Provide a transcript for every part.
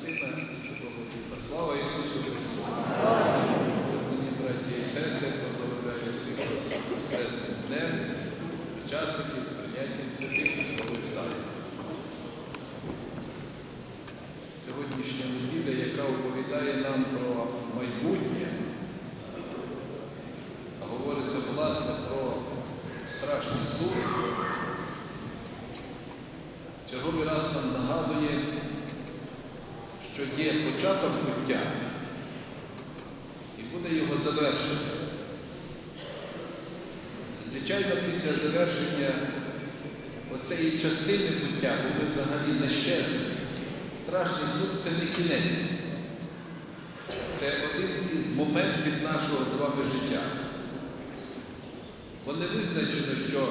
Сина і Святого Духа. Слава Ісусу Христу! Мені, браті і сестри, поздоровляю всіх вас Воскресним днем, учасників з прийняттям святих Христових дарів. Сьогоднішня неділя, яка оповідає нам про майбутнє, а говориться власне про страшний суд, що є початок буття і буде його завершення. Звичайно, після завершення оцеї частини буття буде взагалі нещасний. Страшний суд це не кінець. Це один із моментів нашого з вами життя. Бо не визначено, що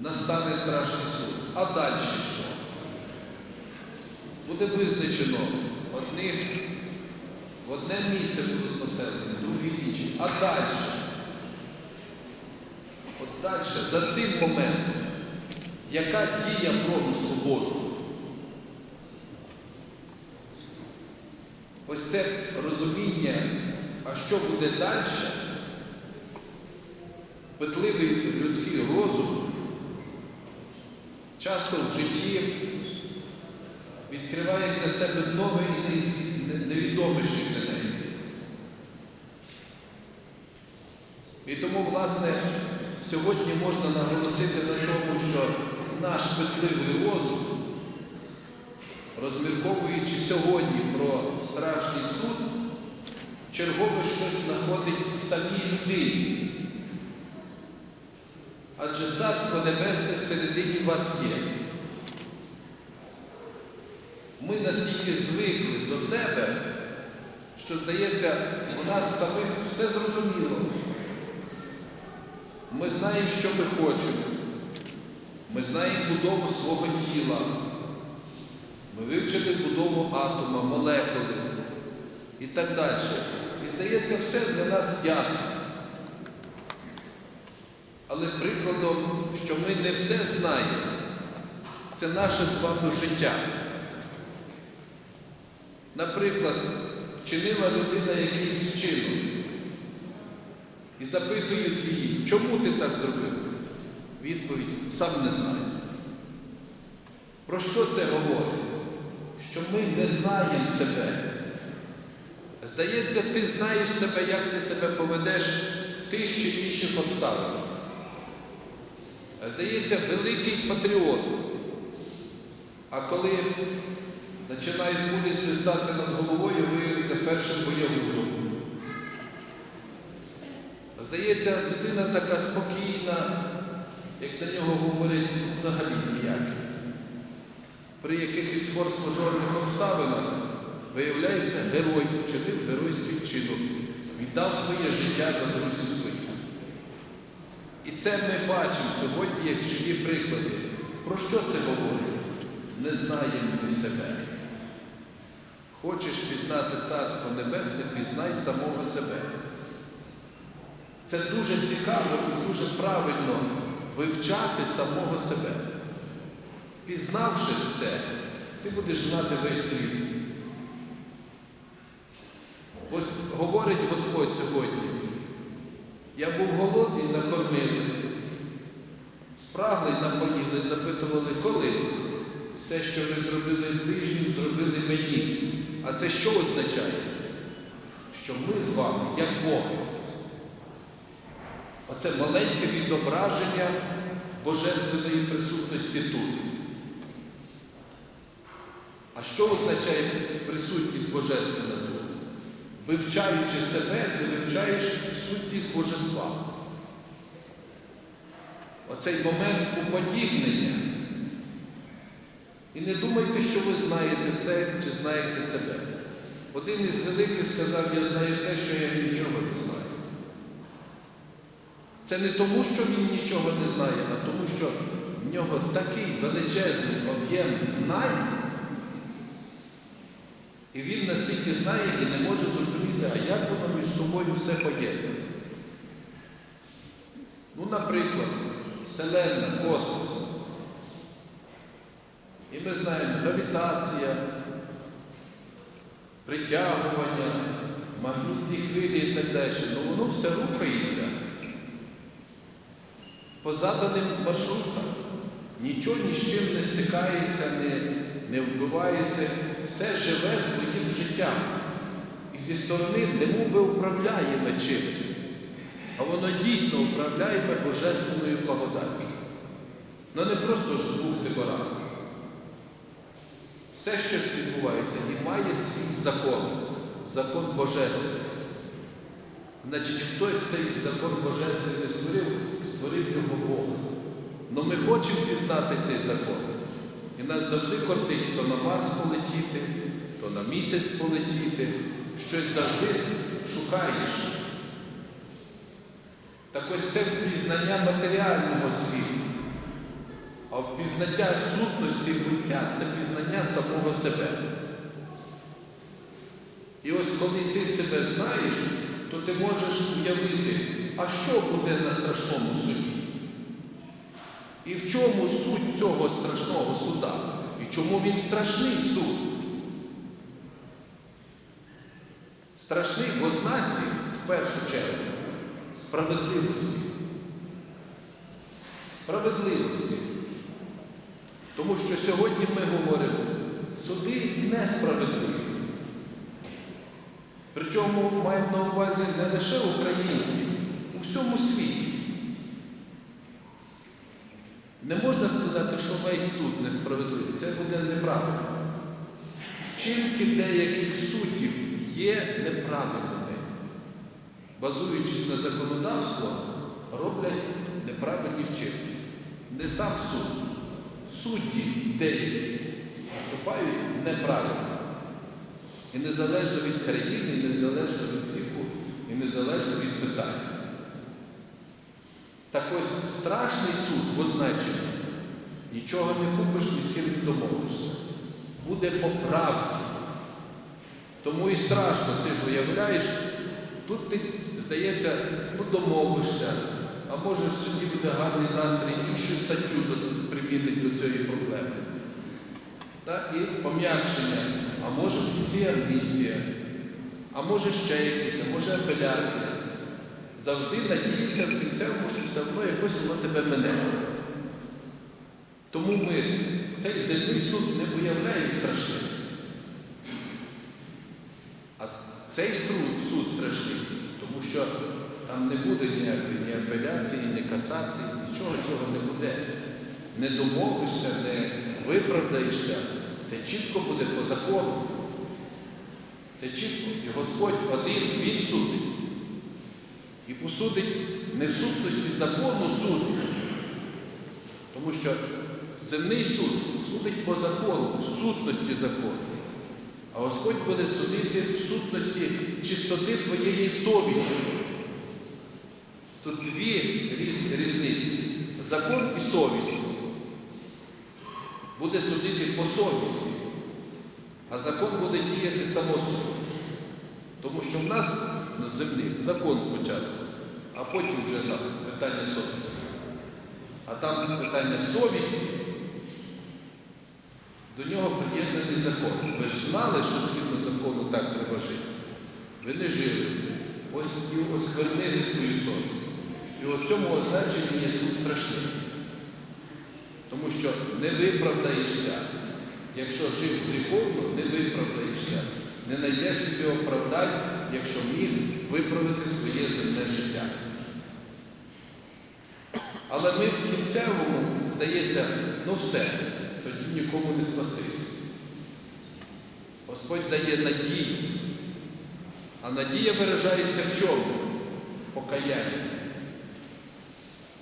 настане страшний суд. А далі? Буде визначено одних в одне місце будуть населені, другі інші. А далі? От далі, за цим моментом, яка дія промислу Божого? Ось це розуміння, а що буде далі, питливий людський розум часто в житті відкриває для себе нове і ще для неї. І тому, власне, сьогодні можна наголосити на тому, що наш питливий розум, розмірковуючи сьогодні про страшний суд, чергове щось знаходить в самій людині. Адже Царство Небесне всередині вас є. Ми настільки звикли до себе, що, здається, у нас самих все зрозуміло. Ми знаємо, що ми хочемо. Ми знаємо будову свого тіла. Ми вивчили будову атома, молекули і так далі. І здається, все для нас ясно. Але прикладом, що ми не все знаємо, це наше з вами життя. Наприклад, вчинила людина якийсь вчинок і запитують її, чому ти так зробив? Відповідь сам не знаю. Про що це говорить? Що ми не знаємо себе. Здається, ти знаєш себе, як ти себе поведеш в тих чи інших обставинах. Здається, великий патріот. А коли починають кулі свистати над головою, виявився першим боягузом. Здається, людина така спокійна, як на нього говорять, взагалі ніякий. При якихось форс-мажорних обставинах виявляється, герой вчинив геройський вчинок, віддав своє життя за друзів своїх. І це ми бачимо сьогодні як живі приклади. Про що це говорить? Не знаємо ми себе. Хочеш пізнати Царство Небесне, пізнай самого себе. Це дуже цікаво і дуже правильно вивчати самого себе. Пізнавши це, ти будеш знати весь світ. Говорить Господь сьогодні. Я був голодний, накормили, спраглий напоїли, запитували, коли все, що ви зробили ближнім, зробили мені. А це що означає? Що ми з вами, як Бог. Оце маленьке відображення Божественної присутності тут. А що означає присутність Божественна тут? Вивчаючи себе, ти вивчаєш сутність Божества. Оцей момент уподібнення. І не думайте, що ви знаєте все чи знаєте себе. Один із великих сказав, я знаю те, що я нічого не знаю. Це не тому, що він нічого не знає, а тому, що в нього такий величезний об'єм знань, і він настільки знає і не може зрозуміти, а як воно між собою все поєднано. Ну, наприклад, Вселенна, космос. Ми знаємо гравітація, притягування, магнітні хвилі і так далі. Ну воно все рухається по заданим маршрутам. Нічого ні з чим не стикається, не, не вбивається, все живе своїм життям. І зі сторони немов би управляємо чимось. А воно дійсно управляємо божественною благодаттю. Ну не просто ж звук тибора. Все, що відбувається, і має свій закон, закон божественний. Значить, хтось цей закон божественний створив, створив його Бог. Но ми хочемо пізнати цей закон. І нас завжди кортить то на Марс полетіти, то на місяць полетіти, щось завжди шукаєш. Так ось це впізнання матеріального світу. А впізнання сутності буття це пізнання самого себе. І ось коли ти себе знаєш, то ти можеш уявити, а що буде на страшному суді? І в чому суть цього страшного суда? І чому він страшний суд? Страшний в ознаці, в першу чергу, справедливості. Справедливості. Тому що сьогодні ми говоримо, суди несправедливі. Причому маємо на увазі не лише українські, у всьому світі. Не можна сказати, що весь суд несправедливий. Це буде неправильно. Вчинки деяких суддів є неправильними. Базуючись на законодавство, роблять неправильні вчинки. Не сам суд. Судді деякі поступають неправильно. І незалежно від країни, і незалежно від віку, і незалежно від питань. Так ось страшний суд в. Нічого не купиш, ні з ким не домовишся. Буде по правді. Тому і страшно, ти ж уявляєш, тут ти, здається, ну домовишся, а може в суді буде гарний настрій, іншу статтю до- до цієї проблеми. Так, і пом'якшення, а може кінці амністія, а може ще якась, а може апеляція. Завжди надіюся в кінцевому, що все одно якось воно тебе мене. Тому ми цей земний суд не уявляємо страшним. А цей суд страшний, тому що там не буде ніякої ні апеляції, ні касації, нічого цього не буде. Не домовишся, не виправдаєшся. Це чітко буде по закону. Це чітко. І Господь один, Він судить. І посудить не в сутності закону судить. Тому що земний суд судить по закону, в сутності закону. А Господь буде судити в сутності чистоти твоєї совісті. Тут дві різниці. Закон і совість. Буде судити по совісті, а закон буде діяти само собою. Тому що в нас на землі закон спочатку, а потім вже там питання совісті. А там питання совісті, до нього приєднаний закон. Ви ж знали, що згідно закону так треба жити. Ви не жили. Ось і осквернили свою совість. І у цьому означенні є суд страшний. Тому що не виправдаєшся. Якщо жив гріховно, не виправдаєшся. Не знайдеш собі оправдань, якщо міг виправити своє земне життя. Але ми в кінцевому, здається, ну все, тоді нікому не спастись. Господь дає надію. А надія виражається в чому? В покаянні.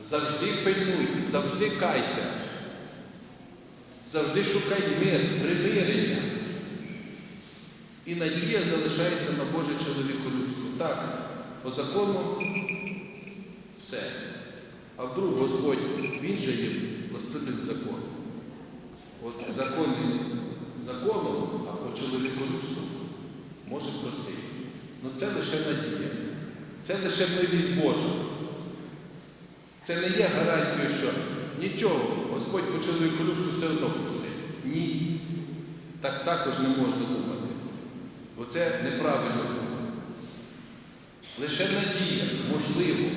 Завжди пильнуй, завжди кайся. Завжди шукай мир, примирення. І надія залишається на Боже чоловіколюбство. Так, по закону все. А вдруг Господь, Він же є властелин закону. От закон законом, а по чоловіколюбству може простити. Ну це лише надія. Це лише милість Божа. Це не є гарантією, що нічого, Господь по чоловіколюбству все одно простить. Ні. Так також не можна думати. Бо це неправильно. Лише надія, можливо,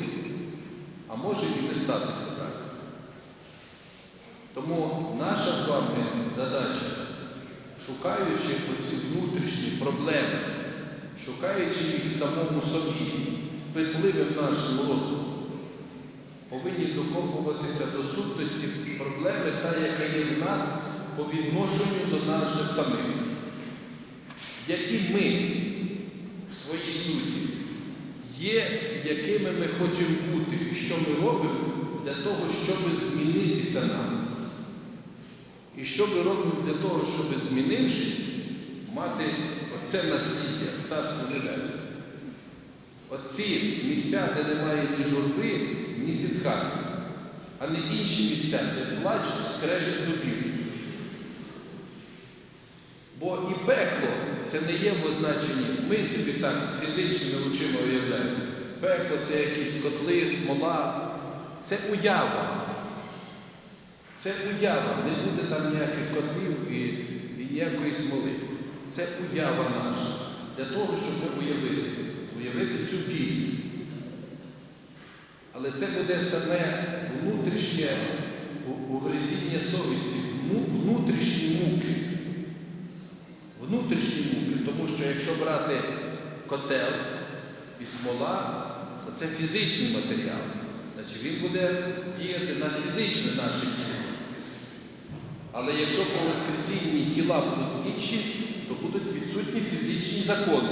а може і не статися так. Тому наша з вами задача, шукаючи оці внутрішні проблеми, шукаючи їх в самому собі, питливим нашим розумом, повинні докопуватися до сутності проблеми, та, яка є в нас по відношенню до нас же самих. Які ми в своїй суті є, якими ми хочемо бути, що ми робимо для того, щоб змінитися нам. І що ми робимо для того, щоб змінившись, мати оце насліддя, царство небесне. Оці місця, де немає ні журби, ні сітка, а не інші місця, де плач скрежить зубів. Бо і пекло це не є в означенні, ми собі так фізичними очима уявляємо. Пекло це якісь котли, смола, це уява. Це уява, не буде там ніяких котлів і, і ніякої смоли. Це уява наша для того, щоб ми уявити, уявити цю біль. Але це буде саме внутрішнє угризіння совісті, вну- внутрішні муки. Внутрішні муки, тому що якщо брати котел і смола, то це фізичний матеріал. Значить, він буде діяти на фізичне наше тіло. Але якщо по Воскресінні тіла будуть інші, то будуть відсутні фізичні закони.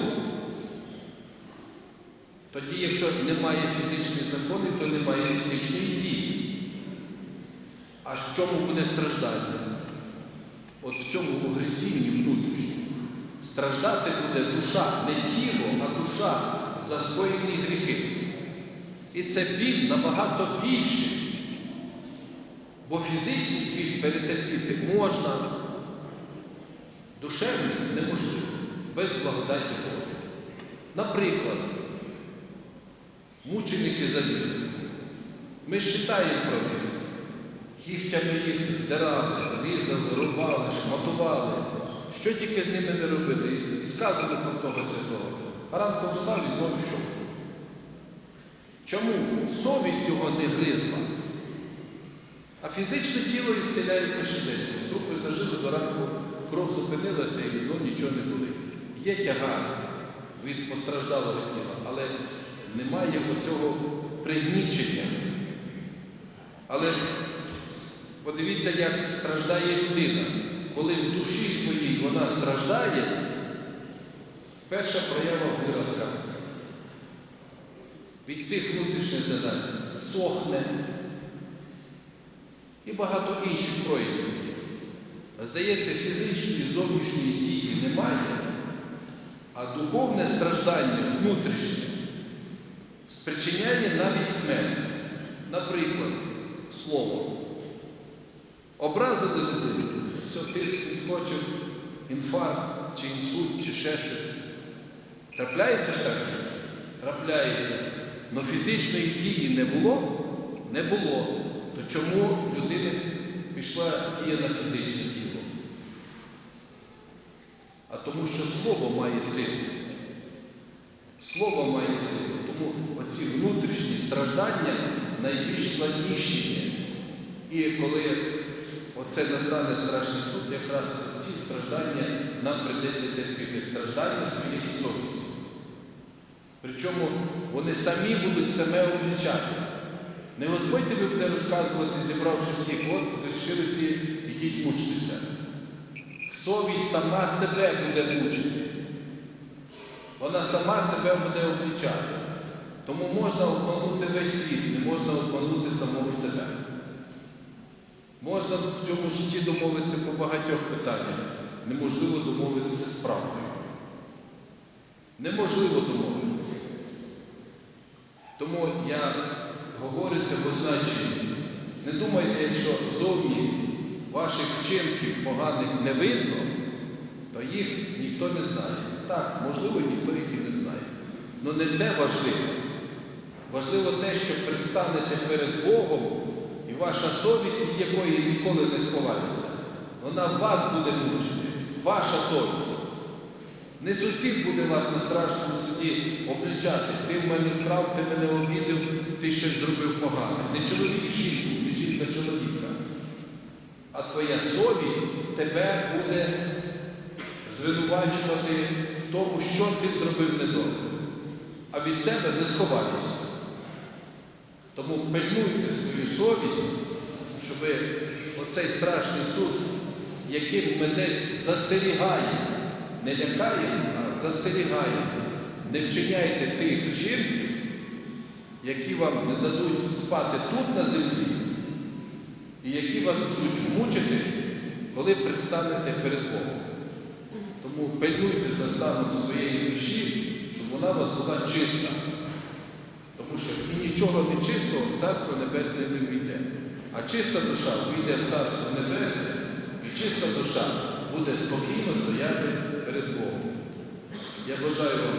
Тоді, якщо немає фізичних законів, то немає фізичної дії. А в чому буде страждання? От в цьому угризінні внутрішньому. Страждати буде душа, не тіло, а душа за скоєні гріхи. І це біль набагато більший. Бо фізичний біль перетерпіти можна, душевний неможливо, без благодаті Божої. Наприклад, мученики за віру. Ми читаємо про них. Їхтями їх здирали, різали, рубали, шматували. Що тільки з ними не робили, і сказали про того святого. А ранком встав і знову що? Чому? Совість його не гризла. А фізичне тіло ісціляється щоденно. Струпи зажили до ранку, кров зупинилася і знову нічого не болить. Є тягар від постраждалого тіла, але немає оцього пригнічення. Але подивіться, як страждає людина. Коли в душі своїй вона страждає, перша проява виразка від цих внутрішніх додань сохне і багато інших проявів є. Здається, фізичної зовнішньої дії немає, а духовне страждання внутрішнє спричиняє навіть смерть. Наприклад, слово. Образили людину, все, тиск підскочив, інфаркт, чи інсульт, чи ще щось. Трапляється ж так? Трапляється. Но фізичної дії не було? Не було. То чому людини пішла дія на фізичне тіло? А тому що слово має силу. Слово має силу. Оці внутрішні страждання найбільш складніші. І коли оце настане страшний суд, якраз ці страждання нам прийдеться терпіти. Страждання своєї совісті. Причому вони самі будуть себе облічати. Не Господь тобі буде розказувати, зібравши всіх, от, зрішили всі, ідіть мучтеся. Совість сама себе буде мучити. Вона сама себе буде облічати. Тому можна обманути весь світ, не можна обманути самого себе. Можна в цьому житті домовитися по багатьох питаннях. Неможливо домовитися з правдою. Неможливо домовитися. Тому я говорю це в. Не думайте, якщо зовні ваших вчинків поганих не видно, то їх ніхто не знає. Так, можливо, ніхто їх і не знає. Але не це важливо. Важливо те, що предстанете перед Богом, і ваша совість, від якої ніколи не сховається, Вона вас буде мучити, ваша совість. Не сусід буде вас на страшному суді облічати. Ти в мене вкрав, ти мене обідав, ти щось зробив погане. Не чоловік жінку, не жінка чоловіка. А твоя совість тебе буде звинувачувати в тому, що ти зробив недобре. А від себе не сховатися. Тому пильнуйте свою совість, щоб оцей страшний суд, яким ми десь застерігає, не лякає, а застерігає, не вчиняйте тих вчинків, які вам не дадуть спати тут на землі, і які вас будуть мучити, коли предстанете перед Богом. Тому пильнуйте за станом своєї душі, щоб вона у вас була чиста. Тому і нічого нечистого в Царство Небесне не війде. А чиста душа війде в Царство Небесне, і чиста душа буде спокійно стояти перед Богом. Я бажаю вам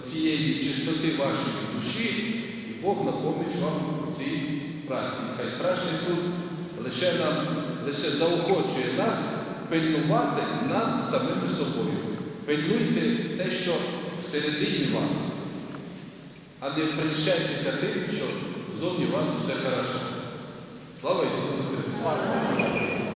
оцієї чистоти вашої душі, і Бог напомнить вам у цій праці. Хай страшний суд лише нам, лише заохочує нас пильнувати над самими собою. Пильнуйте те, що всередині вас а не прельщайтеся тим, що зовні вас все хорошо. Слава Ісусу Христу!